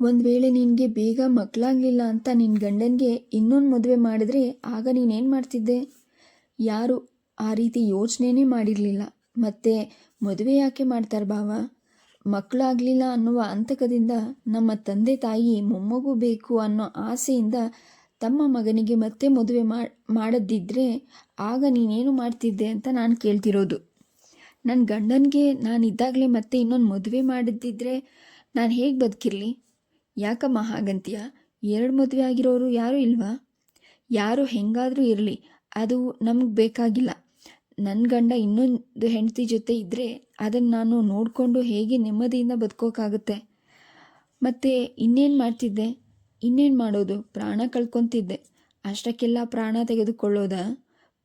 ಒಂದು ವೇಳೆ ನಿನಗೆ ಬೇಗ ಮಕ್ಕಳಾಗಲಿಲ್ಲ ಅಂತ ನಿನ್ನ ಗಂಡನಿಗೆ ಇನ್ನೊಂದು ಮದುವೆ ಮಾಡಿದ್ರೆ ಆಗ ನೀನೇನು ಮಾಡ್ತಿದ್ದೆ? ಯಾರು ಆ ರೀತಿ ಯೋಚನೆನೇ ಮಾಡಿರಲಿಲ್ಲ. ಮತ್ತು ಮದುವೆ ಯಾಕೆ ಮಾಡ್ತಾರೆ ಭಾವ? ಮಕ್ಕಳಾಗಲಿಲ್ಲ ಅನ್ನುವ ಅಂತಕದಿಂದ ನಮ್ಮ ತಂದೆ ತಾಯಿ ಮೊಮ್ಮಗು ಬೇಕು ಅನ್ನೋ ಆಸೆಯಿಂದ ತಮ್ಮ ಮಗನಿಗೆ ಮತ್ತೆ ಮದುವೆ ಮಾಡದಿದ್ದರೆ ಆಗ ನೀನೇನು ಮಾಡ್ತಿದ್ದೆ ಅಂತ ನಾನು ಕೇಳ್ತಿರೋದು. ನನ್ನ ಗಂಡನಿಗೆ ನಾನು ಇದ್ದಾಗಲೇ ಮತ್ತೆ ಇನ್ನೊಂದು ಮದುವೆ ಮಾಡಿದ್ದಿದ್ರೆ ನಾನು ಹೇಗೆ ಬದುಕಿರಲಿ? ಯಾಕಮ್ಮ ಹಾಗಂತೀಯ ಎರಡು ಮದುವೆ ಆಗಿರೋರು ಯಾರೂ ಇಲ್ವಾ? ಯಾರು ಹೆಂಗಾದರೂ ಇರಲಿ, ಅದು ನಮಗೆ ಬೇಕಾಗಿಲ್ಲ. ನನ್ನ ಗಂಡ ಇನ್ನೊಂದು ಹೆಂಡತಿ ಜೊತೆ ಇದ್ದರೆ ಅದನ್ನು ನಾನು ನೋಡಿಕೊಂಡು ಹೇಗೆ ನೆಮ್ಮದಿಯಿಂದ ಬದುಕೋಕ್ಕಾಗುತ್ತೆ ಮತ್ತು ಇನ್ನೇನು ಮಾಡ್ತಿದ್ದೆ? ಇನ್ನೇನು ಮಾಡೋದು? ಪ್ರಾಣ ಕಳ್ಕೊತಿದ್ದೆ. ಅಷ್ಟಕ್ಕೆಲ್ಲ ಪ್ರಾಣ ತೆಗೆದುಕೊಳ್ಳೋದಾ?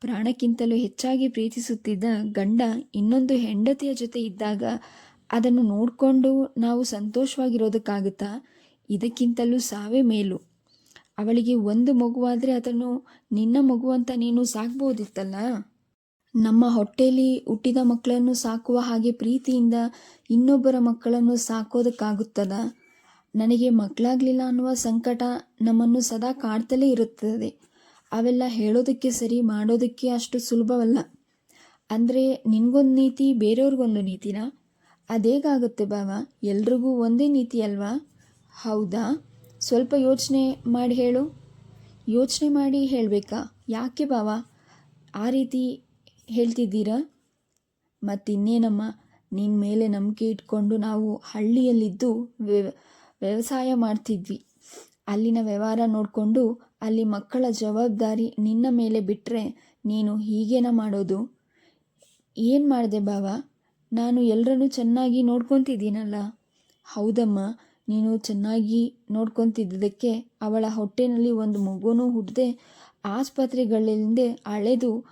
ಪ್ರಾಣಕ್ಕಿಂತಲೂ ಹೆಚ್ಚಾಗಿ ಪ್ರೀತಿಸುತ್ತಿದ್ದ ಗಂಡ ಇನ್ನೊಂದು ಹೆಂಡತಿಯ ಜೊತೆ ಇದ್ದಾಗ ಅದನ್ನು ನೋಡಿಕೊಂಡು ನಾವು ಸಂತೋಷವಾಗಿರೋದಕ್ಕಾಗುತ್ತಾ? ಇದಕ್ಕಿಂತಲೂ ಸಾವೇ ಮೇಲು. ಅವಳಿಗೆ ಒಂದು ಮಗುವಾದರೆ ಅದನ್ನು ನಿನ್ನ ಮಗು ಅಂತ ನೀನು ಸಾಕ್ಬೋದಿತ್ತಲ್ಲ? ನಮ್ಮ ಹೊಟ್ಟೆಯಲ್ಲಿ ಹುಟ್ಟಿದ ಮಕ್ಕಳನ್ನು ಸಾಕುವ ಹಾಗೆ ಪ್ರೀತಿಯಿಂದ ಇನ್ನೊಬ್ಬರ ಮಕ್ಕಳನ್ನು ಸಾಕೋದಕ್ಕಾಗುತ್ತದ? ನನಗೆ ಮಕ್ಕಳಾಗಲಿಲ್ಲ ಅನ್ನುವ ಸಂಕಟ ನಮ್ಮನ್ನು ಸದಾ ಕಾಡ್ತಲೇ ಇರುತ್ತದೆ. ಅವೆಲ್ಲ ಹೇಳೋದಕ್ಕೆ ಸರಿ ಮಾಡೋದಕ್ಕೆ ಅಷ್ಟು ಸುಲಭವಲ್ಲ. ಅಂದರೆ ನಿನಗೊಂದು ನೀತಿ, ಬೇರೆಯವ್ರಿಗೊಂದು ನೀತಿನಾ? ಅದೇಗಾಗುತ್ತೆ ಬಾವ? ಎಲ್ರಿಗೂ ಒಂದೇ ನೀತಿ ಅಲ್ವಾ? ಹೌದಾ? ಸ್ವಲ್ಪ ಯೋಚನೆ ಮಾಡಿ ಹೇಳು. ಯೋಚನೆ ಮಾಡಿ ಹೇಳಬೇಕಾ? ಯಾಕೆ ಬಾವ? ಆ ರೀತಿ ಹೇಳ್ತಿದ್ದೀರಾ? ಮತ್ತಿನ್ನೇನಮ್ಮ ನಿನ್ನ ಮೇಲೆ ನಂಬಿಕೆ ಇಟ್ಕೊಂಡು ನಾವು ಹಳ್ಳಿಯಲ್ಲಿದ್ದು ವ್ಯವಸಾಯ ಮಾಡ್ತಿದ್ವಿ. ಅಲ್ಲಿನ ವ್ಯವಹಾರ ನೋಡಿಕೊಂಡು ಅಲ್ಲಿ ಮಕ್ಕಳ ಜವಾಬ್ದಾರಿ ನಿನ್ನ ಮೇಲೆ ಬಿಟ್ಟರೆ ನೀನು ಹೀಗೇನ ಮಾಡೋದು? ಏನು ಮಾಡಿದೆ ಬಾವ? ನಾನು ಎಲ್ಲರನ್ನೂ ಚೆನ್ನಾಗಿ ನೋಡ್ಕೊತಿದ್ದೀನಲ್ಲ. ಹೌದಮ್ಮ ನೀನು ಚೆನ್ನಾಗಿ ನೋಡ್ಕೊತಿದ್ದಕ್ಕೆ ಅವಳ ಹೊಟ್ಟೆನಲ್ಲಿ ಒಂದು ಮಗುನೂ ಹುಟ್ಟದೆ ಆಸ್ಪತ್ರೆಗಳಿಂದ ಅಳೆದು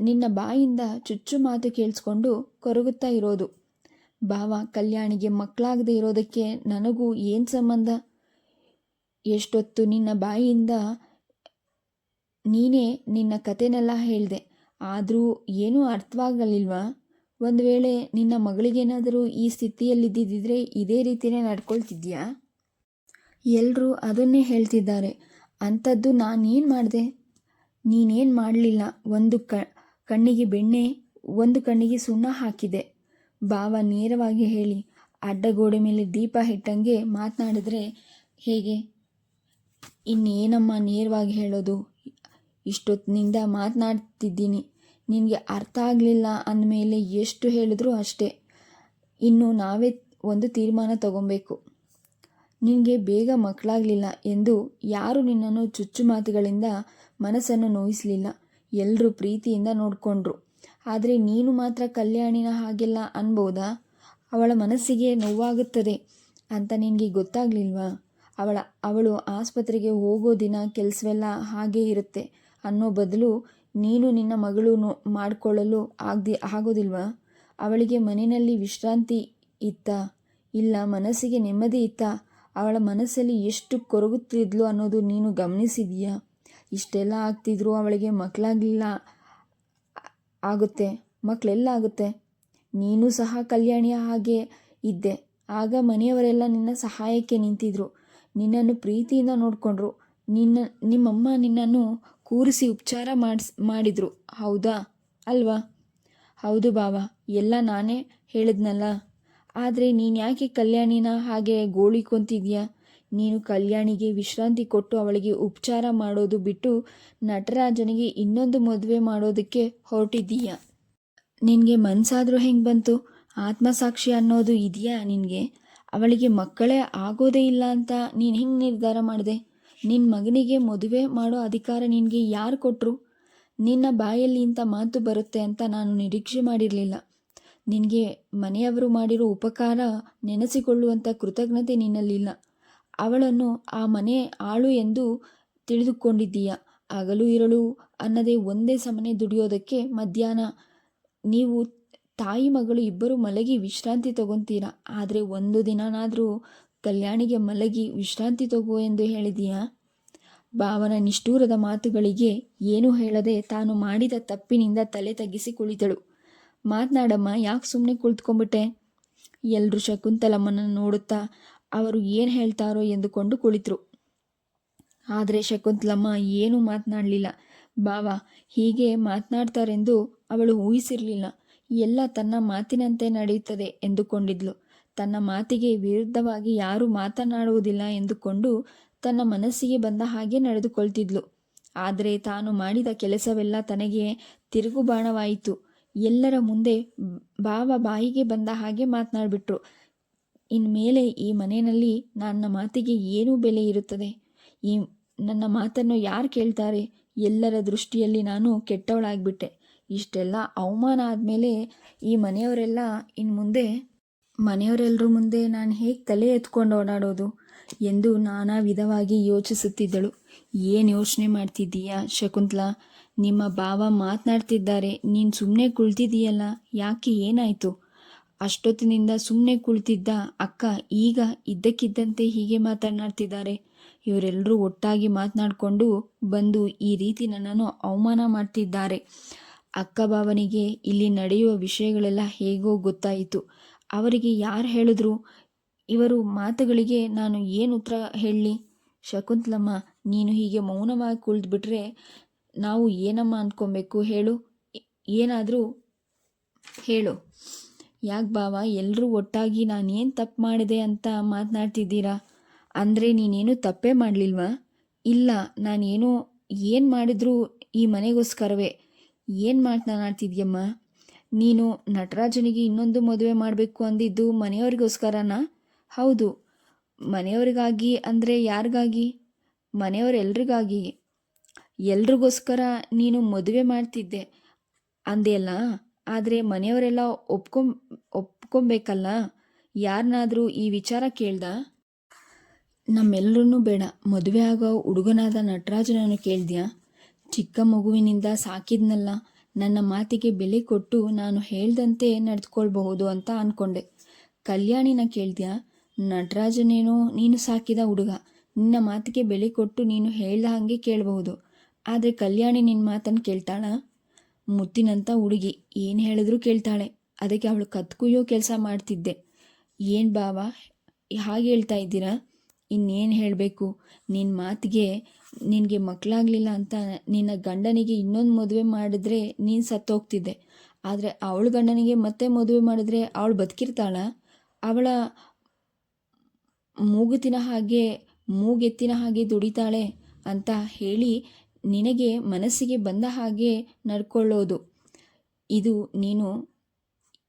ನಿನ್ನ ಬಾಯಿಂದ ಚುಚ್ಚು ಮಾತು ಕೇಳಿಸ್ಕೊಂಡು ಕೊರಗುತ್ತಾ ಇರೋದು. ಬಾವ, ಕಲ್ಯಾಣಿಗೆ ಮಕ್ಕಳಾಗದೆ ಇರೋದಕ್ಕೆ ನನಗೂ ಏನು ಸಂಬಂಧ? ಎಷ್ಟೊತ್ತು ನಿನ್ನ ಬಾಯಿಯಿಂದ ನೀನೇ ನಿನ್ನ ಕತೆನೆಲ್ಲ ಹೇಳಿದೆ. ಆದರೂ ಏನೂ ಅರ್ಥವಾಗಲಿಲ್ವಾ? ಒಂದು ವೇಳೆ ನಿನ್ನ ಮಗಳಿಗೇನಾದರೂ ಈ ಸ್ಥಿತಿಯಲ್ಲಿದ್ದಿದ್ದರೆ ಇದೇ ರೀತಿಯೇ ನಡ್ಕೊಳ್ತಿದ್ಯಾ? ಎಲ್ಲರೂ ಅದನ್ನೇ ಹೇಳ್ತಿದ್ದಾರೆ. ಅಂಥದ್ದು ನಾನೇನು ಮಾಡಿದೆ? ನೀನೇನು ಮಾಡಲಿಲ್ಲ? ಒಂದು ಕಣ್ಣಿಗೆ ಬೆಣ್ಣೆ, ಒಂದು ಕಣ್ಣಿಗೆ ಸುಣ್ಣ ಹಾಕಿದೆ. ಭಾವ ನೇರವಾಗಿ ಹೇಳಿ ಅಡ್ಡಗೋಡೆ ಮೇಲೆ ದೀಪ ಇಟ್ಟಂಗೆ ಮಾತನಾಡಿದ್ರೆ ಹೇಗೆ? ಇನ್ನೇನಮ್ಮ ನೇರವಾಗಿ ಹೇಳೋದು? ಇಷ್ಟೊತ್ತಿನಿಂದ ಮಾತನಾಡ್ತಿದ್ದೀನಿ. ನಿನಗೆ ಅರ್ಥ ಆಗಲಿಲ್ಲ ಅಂದಮೇಲೆ ಎಷ್ಟು ಹೇಳಿದ್ರೂ ಅಷ್ಟೇ. ಇನ್ನು ನಾವೇ ಒಂದು ತೀರ್ಮಾನ ತಗೊಬೇಕು. ನಿನಗೆ ಬೇಗ ಮಕ್ಕಳಾಗಲಿಲ್ಲ ಎಂದು ಯಾರು ನಿನ್ನನ್ನು ಚುಚ್ಚು ಮಾತುಗಳಿಂದ ಮನಸ್ಸನ್ನು ನೋಯಿಸಲಿಲ್ಲ. ಎಲ್ಲರೂ ಪ್ರೀತಿಯಿಂದ ನೋಡಿಕೊಂಡ್ರು. ಆದರೆ ನೀನು ಮಾತ್ರ ಕಲ್ಯಾಣಿನ ಹಾಗೆಲ್ಲ ಅನ್ಬೋದಾ? ಅವಳ ಮನಸ್ಸಿಗೆ ನೋವಾಗುತ್ತದೆ ಅಂತ ನಿನಗೆ ಗೊತ್ತಾಗಲಿಲ್ವಾ? ಅವಳ, ಅವಳು ಆಸ್ಪತ್ರೆಗೆ ಹೋಗೋ ದಿನ ಕೆಲಸವೆಲ್ಲ ಹಾಗೇ ಇರುತ್ತೆ ಅನ್ನೋ ಬದಲು ನೀನು ನಿನ್ನ ಮಗಳು ಮಾಡಿಕೊಳ್ಳಲು ಆಗದಿ, ಆಗೋದಿಲ್ವಾ? ಅವಳಿಗೆ ಮನೆಯಲ್ಲಿ ವಿಶ್ರಾಂತಿ ಇತ್ತ? ಇಲ್ಲ, ಮನಸ್ಸಿಗೆ ನೆಮ್ಮದಿ ಇತ್ತ? ಅವಳ ಮನಸ್ಸಲ್ಲಿ ಎಷ್ಟು ಕೊರಗುತ್ತಿದ್ಲು ಅನ್ನೋದು ನೀನು ಗಮನಿಸಿದೀಯಾ ಇಷ್ಟೆಲ್ಲ ಆಗ್ತಿದ್ರು ಅವಳಿಗೆ ಮಕ್ಕಳಾಗಲಿಲ್ಲ ಆಗುತ್ತೆ, ಮಕ್ಕಳೆಲ್ಲ ಆಗುತ್ತೆ. ನೀನು ಸಹ ಕಲ್ಯಾಣಿಯ ಹಾಗೆ ಇದ್ದೆ. ಆಗ ಮನೆಯವರೆಲ್ಲ ನಿನ್ನ ಸಹಾಯಕ್ಕೆ ನಿಂತಿದ್ರು. ನಿನ್ನನ್ನು ಪ್ರೀತಿಯಿಂದ ನೋಡಿಕೊಂಡ್ರು. ನಿನ್ನ, ನಿಮ್ಮಮ್ಮ ನಿನ್ನನ್ನು ಕೂರಿಸಿ ಉಪಚಾರ ಮಾಡಿಸ್, ಮಾಡಿದರು. ಹೌದಾ? ಅಲ್ವಾ? ಹೌದು ಬಾವ, ಎಲ್ಲ ನಾನೇ ಹೇಳಿದ್ನಲ್ಲ. ಆದರೆ ನೀನು ಯಾಕೆ ಕಲ್ಯಾಣಿನ ಹಾಗೆ ಗೋಳಿಕೊಂತಿದ್ಯಾ ನೀನು ಕಲ್ಯಾಣಿಗೆ ವಿಶ್ರಾಂತಿ ಕೊಟ್ಟು ಅವಳಿಗೆ ಉಪಚಾರ ಮಾಡೋದು ಬಿಟ್ಟು ನಟರಾಜನಿಗೆ ಇನ್ನೊಂದು ಮದುವೆ ಮಾಡೋದಕ್ಕೆ ಹೊರಟಿದ್ದೀಯ? ನಿನಗೆ ಮನಸ್ಸಾದರೂ ಹೆಂಗೆ ಬಂತು? ಆತ್ಮಸಾಕ್ಷಿ ಅನ್ನೋದು ಇದೆಯಾ ನಿನಗೆ? ಅವಳಿಗೆ ಮಕ್ಕಳೇ ಆಗೋದೇ ಇಲ್ಲ ಅಂತ ನೀನು ಹೆಂಗೆ ನಿರ್ಧಾರ ಮಾಡಿದೆ? ನಿನ್ನ ಮಗನಿಗೆ ಮದುವೆ ಮಾಡೋ ಅಧಿಕಾರ ನಿನಗೆ ಯಾರು ಕೊಟ್ಟರು ನಿನ್ನ ಬಾಯಲ್ಲಿ ಇಂಥ ಮಾತು ಬರುತ್ತೆ ಅಂತ ನಾನು ನಿರೀಕ್ಷೆ ಮಾಡಿರಲಿಲ್ಲ. ನಿನಗೆ ಮನೆಯವರು ಮಾಡಿರೋ ಉಪಕಾರ ನೆನೆಸಿಕೊಳ್ಳುವಂಥ ಕೃತಜ್ಞತೆ ನಿನ್ನಲ್ಲಿಲ್ಲ. ಅವಳನ್ನು ಆ ಮನೆ ಆಳು ಎಂದು ತಿಳಿದುಕೊಂಡಿದ್ದೀಯ? ಹಗಲು ಇರಳು ಅನ್ನದೇ ಒಂದೇ ಸಮನೆ ದುಡಿಯೋದಕ್ಕೆ ಮಧ್ಯಾಹ್ನ. ನೀವು ತಾಯಿ ಮಗಳು ಇಬ್ಬರು ಮಲಗಿ ವಿಶ್ರಾಂತಿ ತಗೊತೀರ? ಆದರೆ ಒಂದು ದಿನನಾದರೂ ಕಲ್ಯಾಣಿಗೆ ಮಲಗಿ, ವಿಶ್ರಾಂತಿ ತಗೋ ಎಂದು ಹೇಳಿದೀಯಾ? ಭಾವನ ನಿಷ್ಠೂರದ ಮಾತುಗಳಿಗೆ ಏನೂ ಹೇಳದೆ ತಾನು ಮಾಡಿದ ತಪ್ಪಿನಿಂದ ತಲೆ ತಗ್ಗಿಸಿ ಕುಳಿತಳು. ಮಾತನಾಡಮ್ಮ, ಯಾಕೆ ಸುಮ್ಮನೆ ಕುಳಿತುಕೊಂಡ್ಬಿಟ್ಟೆ? ಎಲ್ಲರೂ ಶಕುಂತಲಮ್ಮನ ನೋಡುತ್ತಾ ಅವರು ಏನು ಹೇಳ್ತಾರೋ ಎಂದುಕೊಂಡು ಕುಳಿತರು. ಆದರೆ ಶಕುಂತಲಮ್ಮ ಏನೂ ಮಾತನಾಡಲಿಲ್ಲ. ಬಾವ ಹೀಗೆ ಮಾತನಾಡ್ತಾರೆಂದು ಅವಳು ಊಹಿಸಿರಲಿಲ್ಲ. ಎಲ್ಲ ತನ್ನ ಮಾತಿನಂತೆ ನಡೆಯುತ್ತದೆ ಎಂದುಕೊಂಡಿದ್ಲು. ತನ್ನ ಮಾತಿಗೆ ವಿರುದ್ಧವಾಗಿ ಯಾರೂ ಮಾತನಾಡುವುದಿಲ್ಲ ಎಂದುಕೊಂಡು ತನ್ನ ಮನಸ್ಸಿಗೆ ಬಂದ ಹಾಗೆ ನಡೆದುಕೊಳ್ತಿದ್ಲು. ಆದರೆ ತಾನು ಮಾಡಿದ ಕೆಲಸವೆಲ್ಲ ತನಗೆ ತಿರುಗುಬಾಣವಾಯಿತು. ಎಲ್ಲರ ಮುಂದೆ ಬಾವ ಬಾಯಿಗೆ ಬಂದ ಹಾಗೆ ಮಾತನಾಡಿಬಿಟ್ರು. ಇನ್ಮೇಲೆ ಈ ಮನೆಯಲ್ಲಿ ನನ್ನ ಮಾತಿಗೆ ಏನೂ ಬೆಲೆ ಇರುತ್ತದೆ? ಈ ನನ್ನ ಮಾತನ್ನು ಯಾರು ಕೇಳ್ತಾರೆ? ಎಲ್ಲರ ದೃಷ್ಟಿಯಲ್ಲಿ ನಾನು ಕೆಟ್ಟವಳಾಗ್ಬಿಟ್ಟೆ. ಇಷ್ಟೆಲ್ಲ ಅವಮಾನ ಆದಮೇಲೆ ಈ ಮನೆಯವರೆಲ್ಲ ಇನ್ನು ಮುಂದೆ ಮನೆಯವರೆಲ್ಲರ ಮುಂದೆ ನಾನು ಹೇಗೆ ತಲೆ ಎತ್ಕೊಂಡು ಓಡಾಡೋದು ಎಂದು ನಾನಾ ವಿಧವಾಗಿ ಯೋಚಿಸುತ್ತಿದ್ದಳು. ಏನು ಯೋಚನೆ ಮಾಡ್ತಿದ್ದೀಯಾ ಶಕುಂತಲಾ? ನಿಮ್ಮ ಬಾವ ಮಾತನಾಡ್ತಿದ್ದಾರೆ. ನೀನು ಸುಮ್ಮನೆ ಕುಳಿತಿದ್ದೀಯಲ್ಲ, ಯಾಕೆ ಏನಾಯಿತು? ಅಷ್ಟೊತ್ತಿನಿಂದ ಸುಮ್ಮನೆ ಕುಳಿತಿದ್ದ ಅಕ್ಕ ಈಗ ಇದ್ದಕ್ಕಿದ್ದಂತೆ ಹೀಗೆ ಮಾತನಾಡ್ತಿದ್ದಾರೆ. ಇವರೆಲ್ಲರೂ ಒಟ್ಟಾಗಿ ಮಾತನಾಡಿಕೊಂಡು ಬಂದು ಈ ರೀತಿ ನನ್ನನ್ನು ಅವಮಾನ ಮಾಡ್ತಿದ್ದಾರೆ. ಅಕ್ಕ ಭಾವನಿಗೆ ಇಲ್ಲಿ ನಡೆಯುವ ವಿಷಯಗಳೆಲ್ಲ ಹೇಗೋ ಗೊತ್ತಾಯಿತು. ಅವರಿಗೆ ಯಾರು ಹೇಳಿದ್ರು? ಇವರು ಮಾತುಗಳಿಗೆ ನಾನು ಏನು ಉತ್ತರ ಹೇಳಲಿ? ಶಕುಂತಲಮ್ಮ, ನೀನು ಹೀಗೆ ಮೌನವಾಗಿ ಕುಳಿತುಬಿಟ್ರೆ ನಾವು ಏನಮ್ಮ ಅಂದ್ಕೊಬೇಕು ಹೇಳು? ಏನಾದರೂ ಹೇಳು. ಯಾಕೆ ಬಾವ ಎಲ್ಲರೂ ಒಟ್ಟಾಗಿ ನಾನೇನು ತಪ್ಪು ಮಾಡಿದೆ ಅಂತ ಮಾತನಾಡ್ತಿದ್ದೀರಾ? ಅಂದರೆ ನೀನೇನು ತಪ್ಪೇ ಮಾಡಲಿಲ್ವಾ? ಇಲ್ಲ, ನಾನೇನು ಏನು ಮಾಡಿದ್ರು ಈ ಮನೆಗೋಸ್ಕರವೇ. ಏನು ಮಾತನಾಡ್ತಿದ್ಯಮ್ಮ? ನೀನು ನಟರಾಜನಿಗೆ ಇನ್ನೊಂದು ಮದುವೆ ಮಾಡಬೇಕು ಅಂದಿದ್ದು ಮನೆಯವರಿಗೋಸ್ಕರನಾ? ಹೌದು. ಮನೆಯವರಿಗಾಗಿ ಅಂದರೆ ಯಾರಿಗಾಗಿ? ಮನೆಯವರೆಲ್ರಿಗಾಗಿ ಎಲ್ರಿಗೋಸ್ಕರ ನೀನು ಮದುವೆ ಮಾಡ್ತಿದ್ದೆ ಅಂದೆಯಲ್ಲ ಆದರೆ ಮನೆಯವರೆಲ್ಲ ಒಪ್ಕೊಂ, ಒಪ್ಕೊಬೇಕಲ್ಲ? ಯಾರನ್ನಾದರೂ ಈ ವಿಚಾರ ಕೇಳ್ದ? ನಮ್ಮೆಲ್ಲರೂ ಬೇಡ. ಮದುವೆ ಆಗೋ ಹುಡುಗನಾದ ನಟರಾಜನನ್ನು ಕೇಳ್ದ್ಯಾ? ಚಿಕ್ಕ ಮಗುವಿನಿಂದ ಸಾಕಿದ್ನಲ್ಲ. ನನ್ನ ಮಾತಿಗೆ ಬೆಲೆ ಕೊಟ್ಟು ನಾನು ಹೇಳ್ದಂತೆ ನಡೆದುಕೊಳ್ಬಹುದು ಅಂತ ಅಂದ್ಕೊಂಡೆ ಕಲ್ಯಾಣಿನ ಕೇಳ್ದ್ಯಾ? ನಟರಾಜನೇನೋ ನೀನು ಸಾಕಿದ ಹುಡುಗ. ನಿನ್ನ ಮಾತಿಗೆ ಬೆಲೆ ಕೊಟ್ಟು ನೀನು ಹೇಳ್ದ ಹಾಗೆ ಕೇಳಬಹುದು. ಆದರೆ ಕಲ್ಯಾಣಿ ನಿನ್ನ ಮಾತನ್ನು ಕೇಳ್ತಾಳ? ಮುತ್ತಿನಂಥ ಹುಡುಗಿ. ಏನು ಹೇಳಿದ್ರೂ ಕೇಳ್ತಾಳೆ. ಅದಕ್ಕೆ ಅವಳು ಕತ್ಕುಯ್ಯೋ ಕೆಲಸ ಮಾಡ್ತಿದ್ದೆ. ಏನು ಬಾವ? ಹಾಗೆ ಹೇಳ್ತಾ ಇದ್ದೀರಾ? ಇನ್ನೇನು ಹೇಳಬೇಕು? ನಿನ್ನ ಮಾತಿಗೆ ನಿನಗೆ ಮಕ್ಕಳಾಗಲಿಲ್ಲ ಅಂತ ನಿನ್ನ ಗಂಡನಿಗೆ ಇನ್ನೊಂದು ಮದುವೆ ಮಾಡಿದ್ರೆ ನೀನು ಸತ್ತೋಗ್ತಿದ್ದೆ. ಆದರೆ ಅವಳ ಗಂಡನಿಗೆ ಮತ್ತೆ ಮದುವೆ ಮಾಡಿದ್ರೆ ಅವಳು ಬದುಕಿರ್ತಾಳ? ಅವಳ ಮೂಗುತಿನ ಹಾಗೆ, ಮೂಗೆತ್ತಿನ ಹಾಗೆ ದುಡಿತಾಳೆ ಅಂತ ಹೇಳಿ ನಿನಗೆ ಮನಸ್ಸಿಗೆ ಬಂದ ಹಾಗೆ ನಡ್ಕೊಳ್ಳೋದು. ಇದು ನೀನು,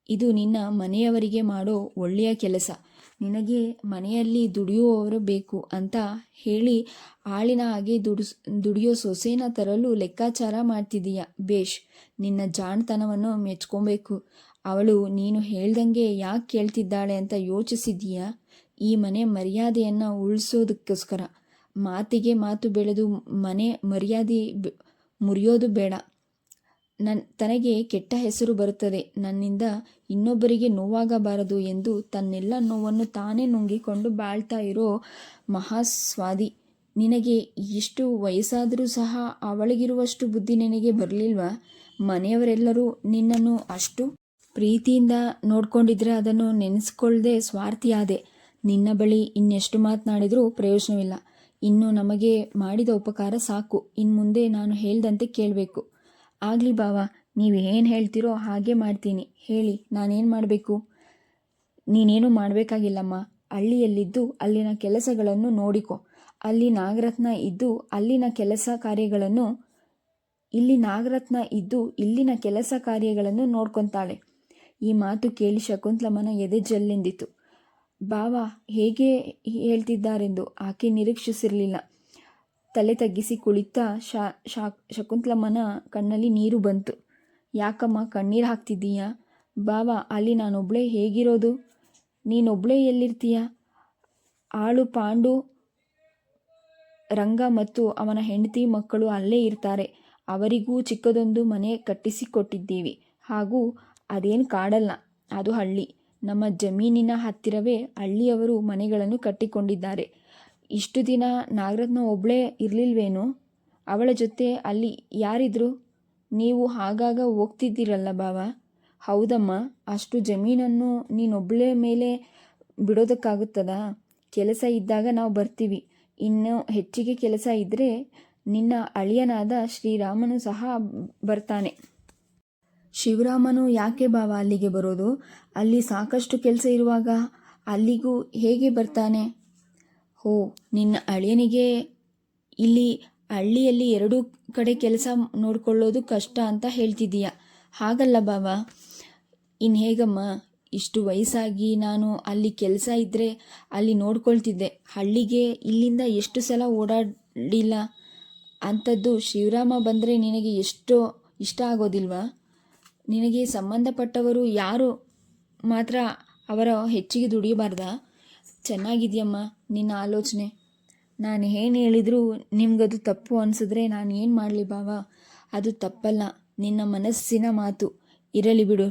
ಇದು ನಿನ್ನ ಮನೆಯವರಿಗೆ ಮಾಡೋ ಒಳ್ಳೆಯ ಕೆಲಸ. ನಿನಗೆ ಮನೆಯಲ್ಲಿ ದುಡಿಯುವವರು ಬೇಕು ಅಂತ ಹೇಳಿ ಆಳಿನ ಹಾಗೆ ದುಡಿಸ್, ದುಡಿಯೋ ಸೊಸೆನ ತರಲು ಲೆಕ್ಕಾಚಾರ ಮಾಡ್ತಿದ್ದೀಯ ಬೇಷ್ ನಿನ್ನ ಜಾಣ್ತನವನ್ನು ಮೆಚ್ಕೊಬೇಕು. ಅವಳು ನೀನು ಹೇಳ್ದಂಗೆ ಯಾಕೆ ಕೇಳ್ತಿದ್ದಾಳೆ ಅಂತ ಯೋಚಿಸಿದ್ದೀಯಾ? ಈ ಮನೆ ಮರ್ಯಾದೆಯನ್ನು ಉಳಿಸೋದಕ್ಕೋಸ್ಕರ. ಮಾತಿಗೆ ಮಾತು ಬೆಳೆದು ಮನೆ ಮರ್ಯಾದೆ ಮುರಿಯೋದು ಬೇಡ. ನನ್, ತನಗೆ ಕೆಟ್ಟ ಹೆಸರು ಬರುತ್ತದೆ. ನನ್ನಿಂದ ಇನ್ನೊಬ್ಬರಿಗೆ ನೋವಾಗಬಾರದು ಎಂದು ತನ್ನೆಲ್ಲ ನೋವನ್ನು ತಾನೇ ನುಂಗಿಕೊಂಡು ಬಾಳ್ತಾ ಇರೋ ಮಹಾಸ್ವಾದಿ. ನಿನಗೆ ಎಷ್ಟು ವಯಸ್ಸಾದರೂ ಸಹ ಅವಳಿಗಿರುವಷ್ಟು ಬುದ್ಧಿ ನಿನಗೆ ಬರಲಿಲ್ವ? ಮನೆಯವರೆಲ್ಲರೂ ನಿನ್ನನ್ನು ಅಷ್ಟು ಪ್ರೀತಿಯಿಂದ ನೋಡ್ಕೊಂಡಿದ್ರೆ ಅದನ್ನು ನೆನೆಸ್ಕೊಳ್ಳದೆ ಸ್ವಾರ್ಥಿಯಾದೆ. ನಿನ್ನ ಬಳಿ ಇನ್ನೆಷ್ಟು ಮಾತನಾಡಿದರೂ ಪ್ರಯೋಜನವಿಲ್ಲ. ಇನ್ನು ನಮಗೆ ಮಾಡಿದ ಉಪಕಾರ ಸಾಕು. ಇನ್ನು ಮುಂದೆ ನಾನು ಹೇಳ್ದಂತೆ ಕೇಳಬೇಕು. ಆಗಲಿ ಬಾವ, ನೀವು ಏನು ಹೇಳ್ತೀರೋ ಹಾಗೆ ಮಾಡ್ತೀನಿ. ಹೇಳಿ, ನಾನೇನು ಮಾಡಬೇಕು? ನೀನೇನು ಮಾಡಬೇಕಾಗಿಲ್ಲಮ್ಮ. ಹಳ್ಳಿಯಲ್ಲಿದ್ದು ಅಲ್ಲಿನ ಕೆಲಸಗಳನ್ನು ನೋಡಿಕೊ. ಅಲ್ಲಿ ನಾಗರತ್ನ ಇದ್ದು ಅಲ್ಲಿನ ಕೆಲಸ ಕಾರ್ಯಗಳನ್ನು, ಇಲ್ಲಿ ನಾಗರತ್ನ ಇದ್ದು ಇಲ್ಲಿನ ಕೆಲಸ ಕಾರ್ಯಗಳನ್ನು ನೋಡ್ಕೊತಾಳೆ. ಈ ಮಾತು ಕೇಳಿ ಶಕುಂತಲಮ್ಮನ ಎದೆ ಜಲ್ಲೆಂದಿತು ಬಾವ, ಹೇಗೆ ಹೇಳ್ತಿದ್ದಾರೆಂದು ಆಕೆ ನಿರೀಕ್ಷಿಸಿರಲಿಲ್ಲ. ತಲೆ ತಗ್ಗಿಸಿ ಕುಳಿತ ಶಾ ಶಾ, ಶಕುಂತಲಮ್ಮನ ಕಣ್ಣಲ್ಲಿ ನೀರು ಬಂತು. ಯಾಕಮ್ಮ ಕಣ್ಣೀರು ಹಾಕ್ತಿದ್ದೀಯಾ? ಬಾವ, ಅಲ್ಲಿ ನಾನೊಬ್ಳೇ ಹೇಗಿರೋದು? ನೀನೊಬ್ಳೇ ಎಲ್ಲಿರ್ತೀಯ? ಆಳು, ಪಾಂಡು, ರಂಗ ಮತ್ತು ಅವನ ಹೆಂಡತಿ ಮಕ್ಕಳು ಅಲ್ಲೇ ಇರ್ತಾರೆ. ಅವರಿಗೂ ಚಿಕ್ಕದೊಂದು ಮನೆ ಕಟ್ಟಿಸಿಕೊಟ್ಟಿದ್ದೀವಿ. ಹಾಗೂ ಅದೇನು ಕಾಡಲ್ಲ, ಅದು ಹಳ್ಳಿ. ನಮ್ಮ ಜಮೀನಿನ ಹತ್ತಿರವೇ ಹಳ್ಳಿಯವರು ಮನೆಗಳನ್ನು ಕಟ್ಟಿಕೊಂಡಿದ್ದಾರೆ. ಇಷ್ಟು ದಿನ ನಾಗರತ್ನ ಒಬ್ಬಳೇ ಇರಲಿಲ್ವೇನೋ? ಅವಳ ಜೊತೆ ಅಲ್ಲಿ ಯಾರಿದ್ರು? ನೀವು ಆಗಾಗ ಹೋಗ್ತಿದ್ದೀರಲ್ಲ ಬಾವ. ಹೌದಮ್ಮ, ಅಷ್ಟು ಜಮೀನನ್ನು ನೀನೊಬ್ಬಳೇ ಮೇಲೆ ಬಿಡೋದಕ್ಕಾಗುತ್ತದಾ? ಕೆಲಸ ಇದ್ದಾಗ ನಾವು ಬರ್ತೀವಿ. ಇನ್ನು ಹೆಚ್ಚಿಗೆ ಕೆಲಸ ಇದ್ದರೆ ನಿನ್ನ ಅಳಿಯನಾದ ಶ್ರೀರಾಮನು ಸಹ ಬರ್ತಾನೆ. ಶಿವರಾಮನು ಯಾಕೆ ಬಾವ ಅಲ್ಲಿಗೆ ಬರೋದು? ಅಲ್ಲಿ ಸಾಕಷ್ಟು ಕೆಲಸ ಇರುವಾಗ ಅಲ್ಲಿಗೂ ಹೇಗೆ ಬರ್ತಾನೆ? ಹೋ, ನಿನ್ನ ಅಳಿಯನಿಗೆ ಇಲ್ಲಿ ಹಳ್ಳಿಯಲ್ಲಿ ಎರಡೂ ಕಡೆ ಕೆಲಸ ನೋಡ್ಕೊಳ್ಳೋದು ಕಷ್ಟ ಅಂತ ಹೇಳ್ತಿದ್ದೀಯ. ಹಾಗಲ್ಲ ಬಾವ. ಇನ್ನು ಹೇಗಮ್ಮ? ಇಷ್ಟು ವಯಸ್ಸಾಗಿ ನಾನು ಅಲ್ಲಿ ಕೆಲಸ ಇದ್ದರೆ ಅಲ್ಲಿ ನೋಡ್ಕೊಳ್ತಿದ್ದೆ. ಹಳ್ಳಿಗೆ ಇಲ್ಲಿಂದ ಎಷ್ಟು ಸಲ ಓಡಾಡಿಲ್ಲ? ಅಂಥದ್ದು ಶಿವರಾಮ ಬಂದರೆ ನಿನಗೆ ಎಷ್ಟೋ ಇಷ್ಟ ಆಗೋದಿಲ್ವಾ? ನಿನಗೆ ಸಂಬಂಧಪಟ್ಟವರು ಯಾರು ಮಾತ್ರ ಅವರ ಹೆಚ್ಚಿಗೆ ದುಡಿಯಬಾರ್ದಾ? ಚೆನ್ನಾಗಿದೆಯಮ್ಮ ನಿನ್ನ ಆಲೋಚನೆ. ನಾನು ಏನು ಹೇಳಿದರೂ ನಿಮಗದು ತಪ್ಪು ಅನಿಸಿದ್ರೆ ನಾನು ಏನು ಮಾಡಲಿ ಬಾವ ಅದು ತಪ್ಪಲ್ಲ, ನಿನ್ನ ಮನಸ್ಸಿನ ಮಾತು. ಇರಲಿ ಬಿಡು.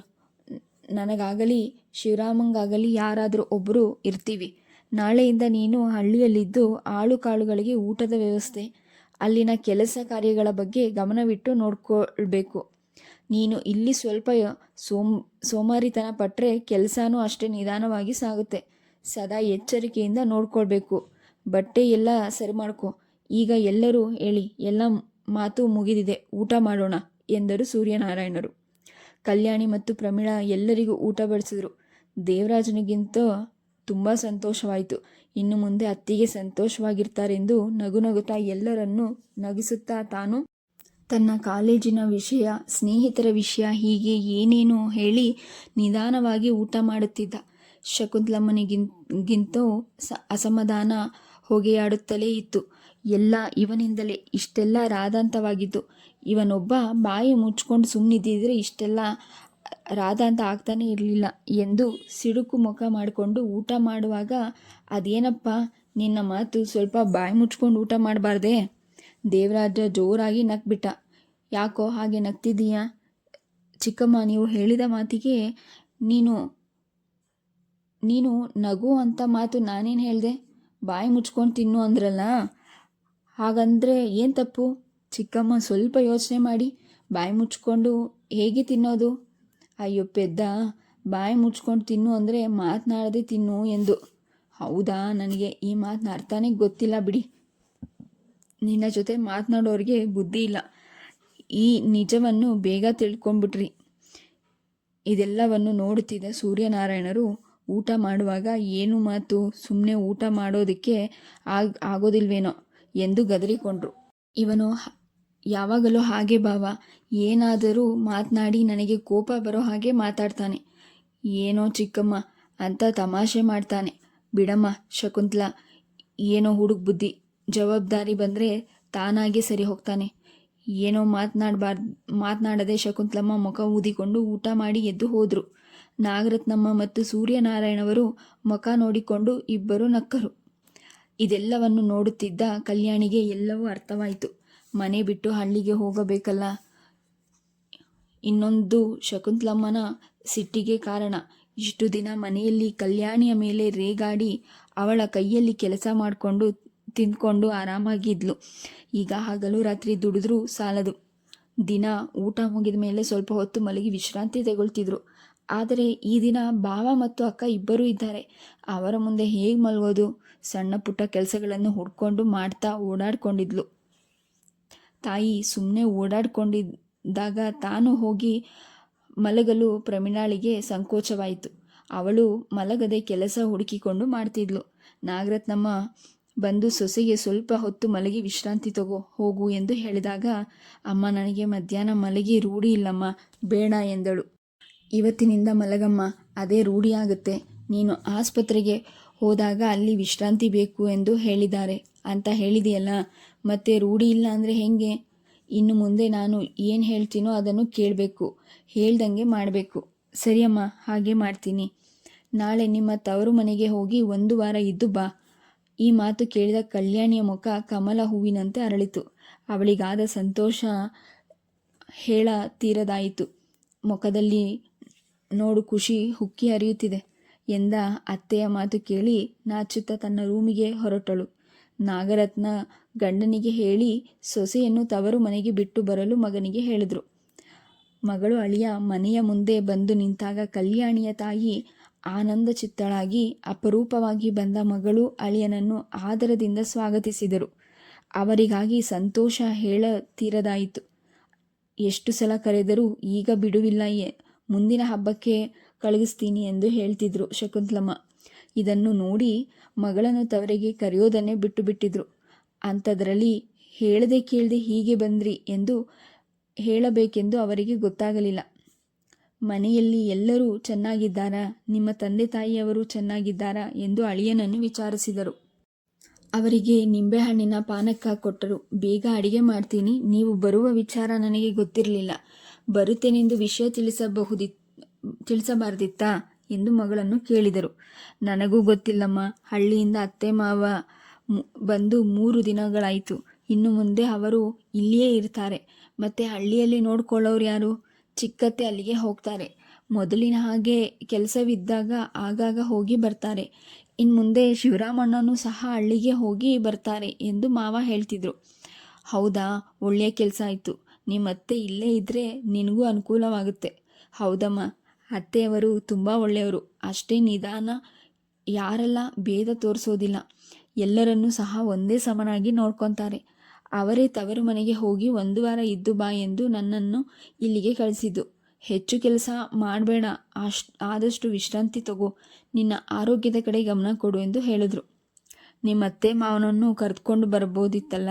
ನನಗಾಗಲಿ, ಶಿವರಾಮಂಗಾಗಲಿ ಯಾರಾದರೂ ಒಬ್ಬರು ಇರ್ತೀವಿ. ನಾಳೆಯಿಂದ ನೀನು ಹಳ್ಳಿಯಲ್ಲಿದ್ದು ಆಳು ಕಾಳುಗಳಿಗೆ ಊಟದ ವ್ಯವಸ್ಥೆ. ಅಲ್ಲಿನ ಕೆಲಸ ಕಾರ್ಯಗಳ ಬಗ್ಗೆ ಗಮನವಿಟ್ಟು ನೋಡ್ಕೊಳ್ಬೇಕು. ನೀನು ಇಲ್ಲಿ ಸ್ವಲ್ಪ ಸೋಮ್, ಸೋಮಾರಿತನ ಪಟ್ಟರೆ ಕೆಲಸನೂ ಅಷ್ಟೇ ನಿಧಾನವಾಗಿ ಸಾಗುತ್ತೆ. ಸದಾ ಎಚ್ಚರಿಕೆಯಿಂದ ನೋಡ್ಕೊಳ್ಬೇಕು. ಬಟ್ಟೆ ಎಲ್ಲ ಸರಿ ಮಾಡ್ಕೊ. ಈಗ ಎಲ್ಲರೂ ಹೇಳಿ, ಎಲ್ಲ ಮಾತು ಮುಗಿದಿದೆ, ಊಟ ಮಾಡೋಣ ಎಂದರು ಸೂರ್ಯನಾರಾಯಣರು. ಕಲ್ಯಾಣಿ ಮತ್ತು ಪ್ರಮೀಳಾ ಎಲ್ಲರಿಗೂ ಊಟ ಬಡಿಸಿದ್ರು. ದೇವರಾಜನಿಗಿಂತ ತುಂಬ ಸಂತೋಷವಾಯಿತು. ಇನ್ನು ಮುಂದೆ ಅತ್ತಿಗೆ ಸಂತೋಷವಾಗಿರ್ತಾರೆಂದು ನಗು ನಗುತ್ತಾ ಎಲ್ಲರನ್ನೂ ನಗಿಸುತ್ತಾ ತಾನು ತನ್ನ ಕಾಲೇಜಿನ ವಿಷಯ, ಸ್ನೇಹಿತರ ವಿಷಯ ಹೀಗೆ ಏನೇನೋ ಹೇಳಿ ನಿಧಾನವಾಗಿ ಊಟ ಮಾಡುತ್ತಿದ್ದ. ಶಕುಂತಲಮ್ಮನಿಗಿಂತೂ ಸ ಅಸಮಾಧಾನ ಹೊಗೆಯಾಡುತ್ತಲೇ ಇತ್ತು. ಎಲ್ಲ ಇವನಿಂದಲೇ ಇಷ್ಟೆಲ್ಲ ರಾದಾಂತವಾಗಿತ್ತು. ಇವನೊಬ್ಬ ಬಾಯಿ ಮುಚ್ಕೊಂಡು ಸುಮ್ಮನಿದ್ದಿದ್ರೆ ಇಷ್ಟೆಲ್ಲ ರಾದಾಂತ ಆಗ್ತಾನೆ ಇರಲಿಲ್ಲ ಎಂದು ಸಿಡುಕು ಮುಖ ಮಾಡಿಕೊಂಡು ಊಟ ಮಾಡುವಾಗ, ಅದೇನಪ್ಪ, ನಿನ್ನ ಮಾತು ಸ್ವಲ್ಪ ಬಾಯಿ ಮುಚ್ಕೊಂಡು ಊಟ ಮಾಡಬಾರ್ದೆ? ದೇವರಾಜ ಜೋರಾಗಿ ನಕ್ಬಿಟ್ಟ ಯಾಕೋ ಹಾಗೆ ನಗ್ತಿದ್ದೀಯಾ? ಚಿಕ್ಕಮ್ಮ, ನೀವು ಹೇಳಿದ ಮಾತಿಗೆ ನೀನು ನೀನು ನಗು ಅಂತ ಮಾತು ನಾನೇನು ಹೇಳಿದೆ? ಬಾಯಿ ಮುಚ್ಕೊಂಡು ತಿನ್ನು ಅಂದ್ರಲ್ಲ? ಹಾಗಂದರೆ ಏನು ತಪ್ಪು? ಚಿಕ್ಕಮ್ಮ ಸ್ವಲ್ಪ ಯೋಚನೆ ಮಾಡಿ, ಬಾಯಿ ಮುಚ್ಕೊಂಡು ಹೇಗೆ ತಿನ್ನೋದು? ಅಯ್ಯೋ ಪೆದ್ದ, ಬಾಯಿ ಮುಚ್ಕೊಂಡು ತಿನ್ನು ಅಂದರೆ ಮಾತನಾಡದೆ ತಿನ್ನು ಎಂದು. ಹೌದಾ? ನನಗೆ ಈ ಮಾತನ್ನ ಅರ್ಥನೇ ಗೊತ್ತಿಲ್ಲ ಬಿಡಿ. ನಿನ್ನ ಜೊತೆ ಮಾತನಾಡೋರಿಗೆ ಬುದ್ಧಿ ಇಲ್ಲ. ಈ ನಿಜವನ್ನು ಬೇಗ ತಿಳ್ಕೊಂಡ್ಬಿಟ್ರಿ. ಇದೆಲ್ಲವನ್ನು ನೋಡುತ್ತಿದ್ದ ಸೂರ್ಯನಾರಾಯಣರು ಊಟ ಮಾಡುವಾಗ ಏನು ಮಾತು? ಸುಮ್ಮನೆ ಊಟ ಮಾಡೋದಕ್ಕೆ ಆಗ್, ಆಗೋದಿಲ್ವೇನೋ? ಎಂದು ಗದರಿಕೊಂಡ್ರು. ಇವನು ಯಾವಾಗಲೂ ಹಾಗೆ ಭಾವ. ಏನಾದರೂ ಮಾತನಾಡಿ ನನಗೆ ಕೋಪ ಬರೋ ಹಾಗೆ ಮಾತಾಡ್ತಾನೆ. ಏನೋ ಚಿಕ್ಕಮ್ಮ ಅಂತ ತಮಾಷೆ ಮಾಡ್ತಾನೆ. ಬಿಡಮ್ಮ ಶಕುಂತಲ, ಏನೋ ಹುಡುಗ ಬುದ್ಧಿ. ಜವಾಬ್ದಾರಿ ಬಂದರೆ ತಾನಾಗೆ ಸರಿ ಹೋಗ್ತಾನೆ. ಏನೋ ಮಾತನಾಡಬಾರ್ದು, ಮಾತನಾಡದೆ ಶಕುಂತಲಮ್ಮ ಮುಖ ಊದಿಕೊಂಡು ಊಟ ಮಾಡಿ ಎದ್ದು ಹೋದರು. ನಾಗರತ್ನಮ್ಮ ಮತ್ತು ಸೂರ್ಯನಾರಾಯಣವರು ಮುಖ ನೋಡಿಕೊಂಡು ಇಬ್ಬರು ನಕ್ಕರು. ಇದೆಲ್ಲವನ್ನು ನೋಡುತ್ತಿದ್ದ ಕಲ್ಯಾಣಿಗೆ ಎಲ್ಲವೂ ಅರ್ಥವಾಯಿತು. ಮನೆ ಬಿಟ್ಟು ಹಳ್ಳಿಗೆ ಹೋಗಬೇಕಲ್ಲ. ಇನ್ನೊಂದು ಶಕುಂತಲಮ್ಮನ ಸಿಟ್ಟಿಗೆ ಕಾರಣ. ಇಷ್ಟು ದಿನ ಮನೆಯಲ್ಲಿ ಕಲ್ಯಾಣಿಯ ಮೇಲೆ ರೇಗಾಡಿ ಅವಳ ಕೈಯಲ್ಲಿ ಕೆಲಸ ಮಾಡಿಕೊಂಡು ತಿಂದ್ಕೊಂಡು ಆರಾಮಾಗಿದ್ಲು. ಈಗ ಹಗಲು ರಾತ್ರಿ ದುಡಿದ್ರೂ ಸಾಲದು. ದಿನ ಊಟ ಮುಗಿದ ಮೇಲೆ ಸ್ವಲ್ಪ ಹೊತ್ತು ಮಲಗಿ ವಿಶ್ರಾಂತಿ ತಗೊಳ್ತಿದ್ರು. ಆದರೆ ಈ ದಿನ ಭಾವ ಮತ್ತು ಅಕ್ಕ ಇಬ್ಬರೂ ಇದ್ದಾರೆ. ಅವರ ಮುಂದೆ ಹೇಗೆ ಮಲಗೋದು? ಸಣ್ಣ ಪುಟ್ಟ ಕೆಲಸಗಳನ್ನು ಹುಡ್ಕೊಂಡು ಮಾಡ್ತಾ ಓಡಾಡ್ಕೊಂಡಿದ್ಲು. ತಾಯಿ ಸುಮ್ಮನೆ ಓಡಾಡ್ಕೊಂಡಿದ್ದಾಗ ತಾನು ಹೋಗಿ ಮಲಗಲು ಪ್ರಮಿಳಾಳಿಗೆ ಸಂಕೋಚವಾಯಿತು. ಅವಳು ಮಲಗದೆ ಕೆಲಸ ಹುಡುಕಿಕೊಂಡು ಮಾಡ್ತಿದ್ಲು. ನಾಗರತ್ನಮ್ಮ, ಬಂದು ಸೊಸೆಗೆ ಸ್ವಲ್ಪ ಹೊತ್ತು ಮಲಗಿ ವಿಶ್ರಾಂತಿ ತಗೋ, ಹೋಗು ಎಂದು ಹೇಳಿದಾಗ, ಅಮ್ಮ, ನನಗೆ ಮಧ್ಯಾಹ್ನ ಮಲಗಿ ರೂಢಿ ಇಲ್ಲಮ್ಮ, ಬೇಡ ಎಂದಳು. ಇವತ್ತಿನಿಂದ ಮಲಗಮ್ಮ, ಅದೇ ರೂಢಿಯಾಗುತ್ತೆ ನೀನು ಆಸ್ಪತ್ರೆಗೆ ಹೋದಾಗ ಅಲ್ಲಿ ವಿಶ್ರಾಂತಿ ಬೇಕು ಎಂದು ಹೇಳಿದ್ದಾರೆ. ಅಂತ ಹೇಳಿದೆಯಲ್ಲ, ಮತ್ತೆ ರೂಢಿ ಇಲ್ಲ ಅಂದರೆ ಹೇಗೆ? ಇನ್ನು ಮುಂದೆ ನಾನು ಏನು ಹೇಳ್ತೀನೋ ಅದನ್ನು ಕೇಳಬೇಕು, ಹೇಳ್ದಂಗೆ ಮಾಡಬೇಕು. ಸರಿಯಮ್ಮ, ಹಾಗೆ ಮಾಡ್ತೀನಿ. ನಾಳೆ ನಿಮ್ಮ ತವರು ಮನೆಗೆ ಹೋಗಿ ಒಂದು ವಾರ ಇದ್ದು ಬಾ. ಈ ಮಾತು ಕೇಳಿದ ಕಲ್ಯಾಣಿಯ ಮುಖ ಕಮಲ ಹೂವಿನಂತೆ ಅರಳಿತು. ಅವಳಿಗಾದ ಸಂತೋಷ ಹೇಳ ತೀರದಾಯಿತು ಮುಖದಲ್ಲಿ ನೋಡು ಖುಷಿ ಹುಕ್ಕಿ ಹರಿಯುತ್ತಿದೆ ಎಂದ ಅತ್ತೆಯ ಮಾತು ಕೇಳಿ ನಾಚುತ್ತಾ ತನ್ನ ರೂಮಿಗೆ ಹೊರಟಳು. ನಾಗರತ್ನ ಗಂಡನಿಗೆ ಹೇಳಿ ಸೊಸೆಯನ್ನು ತವರು ಮನೆಗೆ ಬಿಟ್ಟು ಬರಲು ಮಗನಿಗೆ ಹೇಳಿದರು. ಮಗಳು ಅಳಿಯ ಮನೆಯ ಮುಂದೆ ಬಂದು ನಿಂತಾಗ ಕಲ್ಯಾಣಿಯ ತಾಯಿ ಆನಂದ ಚಿತ್ತಳಾಗಿ ಅಪರೂಪವಾಗಿ ಬಂದ ಮಗಳು ಅಳಿಯನನ್ನು ಆದರದಿಂದ ಸ್ವಾಗತಿಸಿದರು. ಅವರಿಗಾಗಿ ಸಂತೋಷ ಹೇಳತೀರದಾಯಿತು. ಎಷ್ಟು ಸಲ ಕರೆದರೂ ಈಗ ಬಿಡುವಿಲ್ಲ ಮುಂದಿನ ಹಬ್ಬಕ್ಕೆ ಕಳುಹಿಸ್ತೀನಿ ಎಂದು ಹೇಳ್ತಿದ್ರು ಶಕುಂತಲಮ್ಮ. ಇದನ್ನು ನೋಡಿ ಮಗಳನ್ನು ತವರಿಗೆ ಕರೆಯೋದನ್ನೇ ಬಿಟ್ಟು ಬಿಟ್ಟಿದ್ರು. ಅಂಥದ್ರಲ್ಲಿ ಹೇಳದೆ ಕೇಳದೆ ಹೀಗೆ ಬಂದ್ರಿ ಎಂದು ಹೇಳಬೇಕೆಂದು ಅವರಿಗೆ ಗೊತ್ತಾಗಲಿಲ್ಲ. ಮನೆಯಲ್ಲಿ ಎಲ್ಲರೂ ಚೆನ್ನಾಗಿದ್ದಾರಾ? ನಿಮ್ಮ ತಂದೆ ತಾಯಿಯವರು ಚೆನ್ನಾಗಿದ್ದಾರಾ? ಎಂದು ಅಳಿಯನನ್ನು ವಿಚಾರಿಸಿದರು. ಅವರಿಗೆ ನಿಂಬೆಹಣ್ಣಿನ ಪಾನಕ ಕೊಟ್ಟರು. ಬೇಗ ಅಡಿಗೆ ಮಾಡ್ತೀನಿ. ನೀವು ಬರುವ ವಿಚಾರ ನನಗೆ ಗೊತ್ತಿರಲಿಲ್ಲ. ಬರುತ್ತೇನೆಂದು ವಿಷಯ ತಿಳಿಸಬಹುದಿ, ತಿಳಿಸಬಾರ್ದಿತ್ತಾ ಎಂದು ಮಗಳನ್ನು ಕೇಳಿದರು. ನನಗೂ ಗೊತ್ತಿಲ್ಲಮ್ಮ, ಹಳ್ಳಿಯಿಂದ ಅತ್ತೆ ಮಾವ ಬಂದು ಮೂರು ದಿನಗಳಾಯಿತು. ಇನ್ನು ಮುಂದೆ ಅವರು ಇಲ್ಲಿಯೇ ಇರ್ತಾರೆ. ಮತ್ತೆ ಹಳ್ಳಿಯಲ್ಲಿ ನೋಡ್ಕೊಳ್ಳೋರು ಯಾರು? ಚಿಕ್ಕತ್ತೆ ಅಲ್ಲಿಗೆ ಹೋಗ್ತಾರೆ. ಮೊದಲಿನ ಹಾಗೆ ಕೆಲಸವಿದ್ದಾಗ ಆಗಾಗ ಹೋಗಿ ಬರ್ತಾರೆ. ಇನ್ನು ಮುಂದೆ ಶಿವರಾಮಣ್ಣನೂ ಸಹ ಹಳ್ಳಿಗೆ ಹೋಗಿ ಬರ್ತಾರೆ ಎಂದು ಮಾವ ಹೇಳ್ತಿದ್ರು. ಹೌದಾ ಒಳ್ಳೆಯ ಕೆಲಸ ಆಯಿತು. ನಿಮ್ಮ ಅತ್ತೆ ಇಲ್ಲೇ ಇದ್ದರೆ ನಿನಗೂ ಅನುಕೂಲವಾಗುತ್ತೆ. ಹೌದಮ್ಮ. ಅತ್ತೆಯವರು ತುಂಬ ಒಳ್ಳೆಯವರು. ಅಷ್ಟೇ ನಿಧಾನ. ಯಾರೆಲ್ಲ ಭೇದ ತೋರಿಸೋದಿಲ್ಲ. ಎಲ್ಲರನ್ನೂ ಸಹ ಒಂದೇ ಸಮನಾಗಿ ನೋಡ್ಕೊತಾರೆ. ಅವರೇ ತವರು ಮನೆಗೆ ಹೋಗಿ ಒಂದು ವಾರ ಇದ್ದು ಬಾ ಎಂದು ನನ್ನನ್ನು ಇಲ್ಲಿಗೆ ಕಳಿಸಿದ್ದು. ಹೆಚ್ಚು ಕೆಲಸ ಮಾಡಬೇಡ. ಅಷ್ಟು, ಆದಷ್ಟು ವಿಶ್ರಾಂತಿ ತಗೋ. ನಿನ್ನ ಆರೋಗ್ಯದ ಕಡೆ ಗಮನ ಕೊಡು ಎಂದು ಹೇಳಿದ್ರು. ನಿಮ್ಮ ಅತ್ತೆ ಮಾವನನ್ನು ಕರೆದುಕೊಂಡು ಬರ್ಬೋದಿತ್ತಲ್ಲ?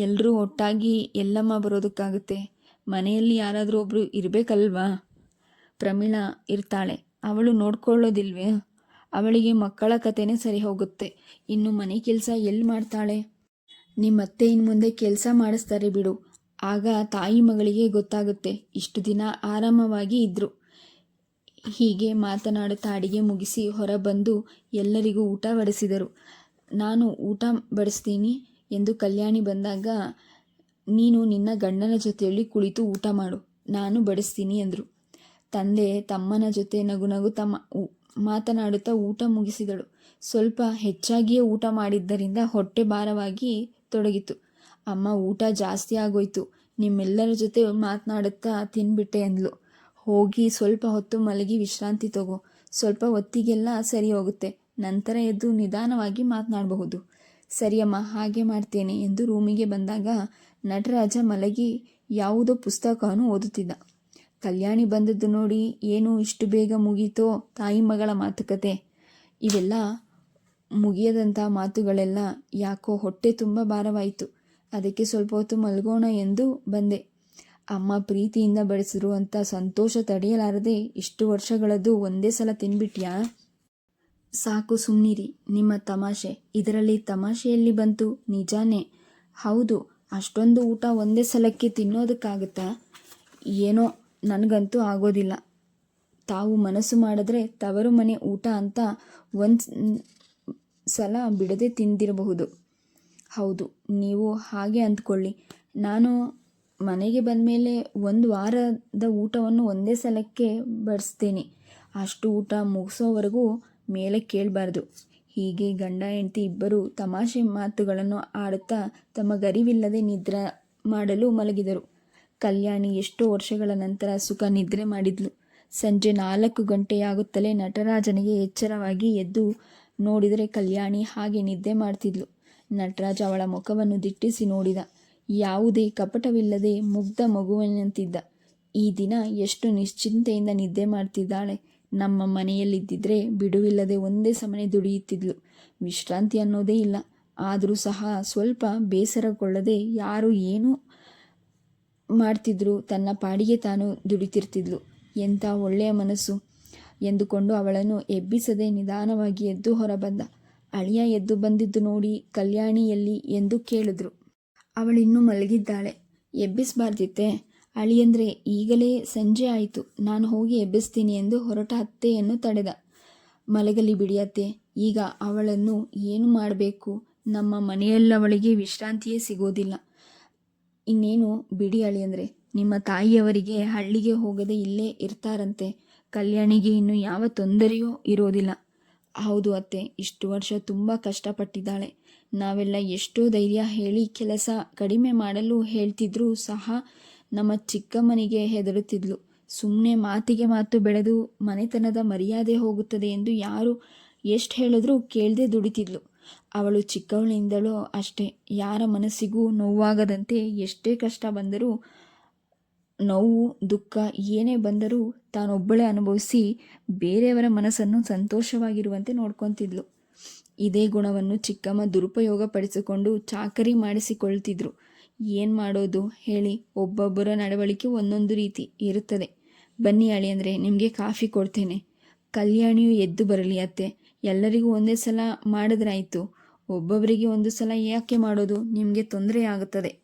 ಎಲ್ಲರೂ ಒಟ್ಟಾಗಿ ಎಲ್ಲಮ್ಮ ಬರೋದಕ್ಕಾಗುತ್ತೆ. ಮನೆಯಲ್ಲಿ ಯಾರಾದರೂ ಒಬ್ಬರು ಇರಬೇಕಲ್ವಾ? ಪ್ರಮೀಳಾ ಇರ್ತಾಳೆ. ಅವಳು ನೋಡ್ಕೊಳ್ಳೋದಿಲ್ವೇ? ಅವಳಿಗೆ ಮಕ್ಕಳ ಕಥೆನೇ ಸರಿ ಹೋಗುತ್ತೆ. ಇನ್ನು ಮನೆ ಕೆಲಸ ಎಲ್ಲಿ ಮಾಡ್ತಾಳೆ? ನಿಮ್ಮತ್ತೆ ಇನ್ನು ಮುಂದೆ ಕೆಲಸ ಮಾಡಿಸ್ತಾರೆ ಬಿಡು. ಆಗ ತಾಯಿ ಮಗಳಿಗೆ ಗೊತ್ತಾಗುತ್ತೆ. ಇಷ್ಟು ದಿನ ಆರಾಮವಾಗಿ ಇದ್ದರು ಹೀಗೆ ಮಾತನಾಡುತ್ತಾ ಅಡಿಗೆ ಮುಗಿಸಿ ಹೊರಬಂದು ಎಲ್ಲರಿಗೂ ಊಟ ಬಡಿಸಿದರು. ನಾನು ಊಟ ಬಡಿಸ್ತೀನಿ. ಎಂದು ಕಲ್ಯಾಣಿ ಬಂದಾಗ, ನೀನು ನಿನ್ನ ಗಂಡನ ಜೊತೆಯಲ್ಲಿ ಕುಳಿತು ಊಟ ಮಾಡು, ನಾನು ಬಡಿಸ್ತೀನಿ ಎಂದರು ತಂದೆ ತಮ್ಮನ ಜೊತೆ ನಗು ನಗು ತಮ್ಮ ಮಾತನಾಡುತ್ತಾ ಊಟ ಮುಗಿಸಿದಳು. ಸ್ವಲ್ಪ ಹೆಚ್ಚಾಗಿಯೇ ಊಟ ಮಾಡಿದ್ದರಿಂದ ಹೊಟ್ಟೆ ಭಾರವಾಗಿ ತೊಡಗಿತು. ಅಮ್ಮ, ಊಟ ಜಾಸ್ತಿ ಆಗೋಯ್ತು. ನಿಮ್ಮೆಲ್ಲರ ಜೊತೆ ಮಾತನಾಡುತ್ತಾ ತಿನ್ಬಿಟ್ಟೆ ಅಂದ್ಲು. ಹೋಗಿ ಸ್ವಲ್ಪ ಹೊತ್ತು ಮಲಗಿ ವಿಶ್ರಾಂತಿ ತಗೋ. ಸ್ವಲ್ಪ ಹೊತ್ತಿಗೆಲ್ಲ ಸರಿ ಹೋಗುತ್ತೆ. ನಂತರ ಎದ್ದು ನಿಧಾನವಾಗಿ ಮಾತನಾಡಬಹುದು. ಸರಿಯಮ್ಮ, ಹಾಗೆ ಮಾಡ್ತೇನೆ ಎಂದು ರೂಮಿಗೆ ಬಂದಾಗ ನಟರಾಜ ಮಲಗಿ ಯಾವುದೋ ಪುಸ್ತಕವನ್ನು ಓದುತ್ತಿದ್ದ. ಕಲ್ಯಾಣಿ ಬಂದದ್ದು ನೋಡಿ ಏನು ಇಷ್ಟು ಬೇಗ ಮುಗೀತೋ ತಾಯಿ ಮಗಳ ಮಾತುಕತೆ. ಇವೆಲ್ಲ ಮುಗಿಯದಂಥ ಮಾತುಗಳೆಲ್ಲ ಯಾಕೋ ಹೊಟ್ಟೆ ತುಂಬ ಭಾರವಾಯಿತು. ಅದಕ್ಕೆ ಸ್ವಲ್ಪ ಹೊತ್ತು ಮಲಗೋಣ ಎಂದು ಬಂದೆ. ಅಮ್ಮ ಪ್ರೀತಿಯಿಂದ ಬಡಿಸಿರುವಂಥ ಸಂತೋಷ ತಡೆಯಲಾರದೆ ಇಷ್ಟು ವರ್ಷಗಳದ್ದು ಒಂದೇ ಸಲ ತಿನ್ಬಿಟ್ಯಾ? ಸಾಕು ಸುಮ್ಮನಿರಿ ನಿಮ್ಮ ತಮಾಷೆ. ಇದರಲ್ಲಿ ತಮಾಷೆಯಲ್ಲಿ ಬಂತು, ನಿಜಾನೇ. ಹೌದು, ಅಷ್ಟೊಂದು ಊಟ ಒಂದೇ ಸಲಕ್ಕೆ ತಿನ್ನೋದಕ್ಕಾಗುತ್ತಾ? ಏನೋ, ನನಗಂತೂ ಆಗೋದಿಲ್ಲ. ತಾವು ಮನಸ್ಸು ಮಾಡಿದ್ರೆ ತವರು ಮನೆ ಊಟ ಅಂತ ಒಂದು ಸಲ ಬಿಡದೆ ತಿಂದಿರಬಹುದು. ಹೌದು, ನೀವು ಹಾಗೆ ಅಂದ್ಕೊಳ್ಳಿ. ನಾನು ಮನೆಗೆ ಬಂದಮೇಲೆ ಒಂದು ವಾರದ ಊಟವನ್ನು ಒಂದೇ ಸಲಕ್ಕೆ ಬಡಿಸ್ತೇನೆ. ಅಷ್ಟು ಊಟ ಮುಗಿಸೋವರೆಗೂ ಮೇಲೆ ಕೇಳಬಾರ್ದು. ಹೀಗೆ ಗಂಡ, ಹೆಂಡತಿ ಇಬ್ಬರು ತಮಾಷೆ ಮಾತುಗಳನ್ನು ಆಡುತ್ತಾ ತಮ್ಮ ಗರಿವಿಲ್ಲದೆ ನಿದ್ರೆ ಮಾಡಲು ಮಲಗಿದರು. ಕಲ್ಯಾಣಿ ಎಷ್ಟೋ ವರ್ಷಗಳ ನಂತರ ಸುಖ ನಿದ್ರೆ ಮಾಡಿದ್ಲು. ಸಂಜೆ ನಾಲ್ಕು ಗಂಟೆಯಾಗುತ್ತಲೇ ನಟರಾಜನಿಗೆ ಎಚ್ಚರವಾಗಿ ಎದ್ದು ನೋಡಿದರೆ ಕಲ್ಯಾಣಿ ಹಾಗೆ ನಿದ್ದೆ ಮಾಡ್ತಿದ್ಲು. ನಟರಾಜ ಅವಳ ಮುಖವನ್ನು ದಿಟ್ಟಿಸಿ ನೋಡಿದ. ಯಾವುದೇ ಕಪಟವಿಲ್ಲದೆ ಮುಗ್ಧ ಮಗುವಿನಂತಿದ್ದ. ಈ ದಿನ ಎಷ್ಟು ನಿಶ್ಚಿಂತೆಯಿಂದ ನಿದ್ದೆ ಮಾಡ್ತಿದ್ದಾಳೆ. ನಮ್ಮ ಮನೆಯಲ್ಲಿದ್ದಿದ್ರೆ ಬಿಡುವಿಲ್ಲದೆ ಒಂದೇ ಸಮನೆ ದುಡಿಯುತ್ತಿದ್ಲು. ವಿಶ್ರಾಂತಿ ಅನ್ನೋದೇ ಇಲ್ಲ. ಆದರೂ ಸಹ ಸ್ವಲ್ಪ ಬೇಸರಗೊಳ್ಳದೆ ಯಾರು ಏನು ಮಾಡ್ತಿದ್ರು ತನ್ನ ಪಾಡಿಗೆ ತಾನು ದುಡಿತಿರ್ತಿದ್ಲು. ಎಂಥ ಒಳ್ಳೆಯ ಮನಸ್ಸು ಎಂದುಕೊಂಡು ಅವಳನ್ನು ಎಬ್ಬಿಸದೆ ನಿಧಾನವಾಗಿ ಎದ್ದು ಹೊರಬಂದ. ಅಳಿಯ ಎದ್ದು ಬಂದಿದ್ದು ನೋಡಿ ಕಲ್ಯಾಣಿಯಲ್ಲಿ ಎಂದು ಕೇಳಿದ್ರು. ಅವಳಿನ್ನೂ ಮಲಗಿದ್ದಾಳೆ. ಎಬ್ಬಿಸಬಾರ್ದಿತ್ತೆ? ಅಳಿಯಂದ್ರೆ ಈಗಲೇ ಸಂಜೆ ಆಯಿತು. ನಾನು ಹೋಗಿ ಎಬ್ಬಿಸ್ತೀನಿ ಎಂದು ಹೊರಟ ಅತ್ತೆಯನ್ನು ತಡೆದ. ಮಲಗಲಿ ಬಿಡಿಯತ್ತೆ ಈಗ ಅವಳನ್ನು ಏನು ಮಾಡಬೇಕು? ನಮ್ಮ ಮನೆಯಲ್ಲವಳಿಗೆ ವಿಶ್ರಾಂತಿಯೇ ಸಿಗೋದಿಲ್ಲ. ಇನ್ನೇನು ಬಿಡಿ ಅಳಿಯಂದ್ರೆ ನಿಮ್ಮ ತಾಯಿಯವರಿಗೆ ಹಳ್ಳಿಗೆ ಹೋಗದೆ ಇಲ್ಲೇ ಇರ್ತಾರಂತೆ. ಕಲ್ಯಾಣಿಗೆ ಇನ್ನು ಯಾವ ತೊಂದರೆಯೂ ಇರೋದಿಲ್ಲ. ಹೌದು ಅತ್ತೆ, ಇಷ್ಟು ವರ್ಷ ತುಂಬ ಕಷ್ಟಪಟ್ಟಿದ್ದಾಳೆ. ನಾವೆಲ್ಲ ಎಷ್ಟೋ ಧೈರ್ಯ ಹೇಳಿ ಕೆಲಸ ಕಡಿಮೆ ಮಾಡಲು ಹೇಳ್ತಿದ್ರೂ ಸಹ ನಮ್ಮ ಚಿಕ್ಕಮ್ಮನಿಗೆ ಹೆದರುತ್ತಿದ್ಲು. ಸುಮ್ಮನೆ ಮಾತಿಗೆ ಮಾತು ಬೆಳೆದು ಮನೆತನದ ಮರ್ಯಾದೆ ಹೋಗುತ್ತದೆ ಎಂದು ಯಾರು ಎಷ್ಟು ಹೇಳಿದ್ರೂ ಕೇಳದೆ ದುಡಿತಿದ್ಲು. ಅವಳು ಚಿಕ್ಕವಳಿಂದಲೂ ಅಷ್ಟೇ. ಯಾರ ಮನಸ್ಸಿಗೂ ನೋವಾಗದಂತೆ ಎಷ್ಟೇ ಕಷ್ಟ ಬಂದರೂ, ನೋವು, ದುಃಖ ಏನೇ ಬಂದರೂ ತಾನೊಬ್ಬಳೇ ಅನುಭವಿಸಿ ಬೇರೆಯವರ ಮನಸ್ಸನ್ನು ಸಂತೋಷವಾಗಿರುವಂತೆ ನೋಡ್ಕೊತಿದ್ಲು. ಇದೇ ಗುಣವನ್ನು ಚಿಕ್ಕಮ್ಮ ದುರುಪಯೋಗಪಡಿಸಿಕೊಂಡು ಚಾಕರಿ ಮಾಡಿಸಿಕೊಳ್ತಿದ್ರು. ಏನು ಮಾಡೋದು? ಹೇಳಿ. ಒಬ್ಬೊಬ್ಬರ ನಡವಳಿಕೆ ಒಂದೊಂದು ರೀತಿ ಇರುತ್ತದೆ. ಬನ್ನಿ ಅಂದರೆ ನಿಮಗೆ ಕಾಫಿ ಕೊಡ್ತೇನೆ. ಕಲ್ಯಾಣಿಯು ಎದ್ದು ಬರಲಿ ಅತ್ತೆ. ಎಲ್ಲರಿಗೂ ಒಂದೇ ಸಲ ಮಾಡಿದ್ರಾಯಿತು. ಒಬ್ಬೊಬ್ಬರಿಗೆ ಒಂದು ಸಲ ಯಾಕೆ ಮಾಡೋದು? ನಿಮಗೆ ತೊಂದರೆ ಆಗುತ್ತದೆ.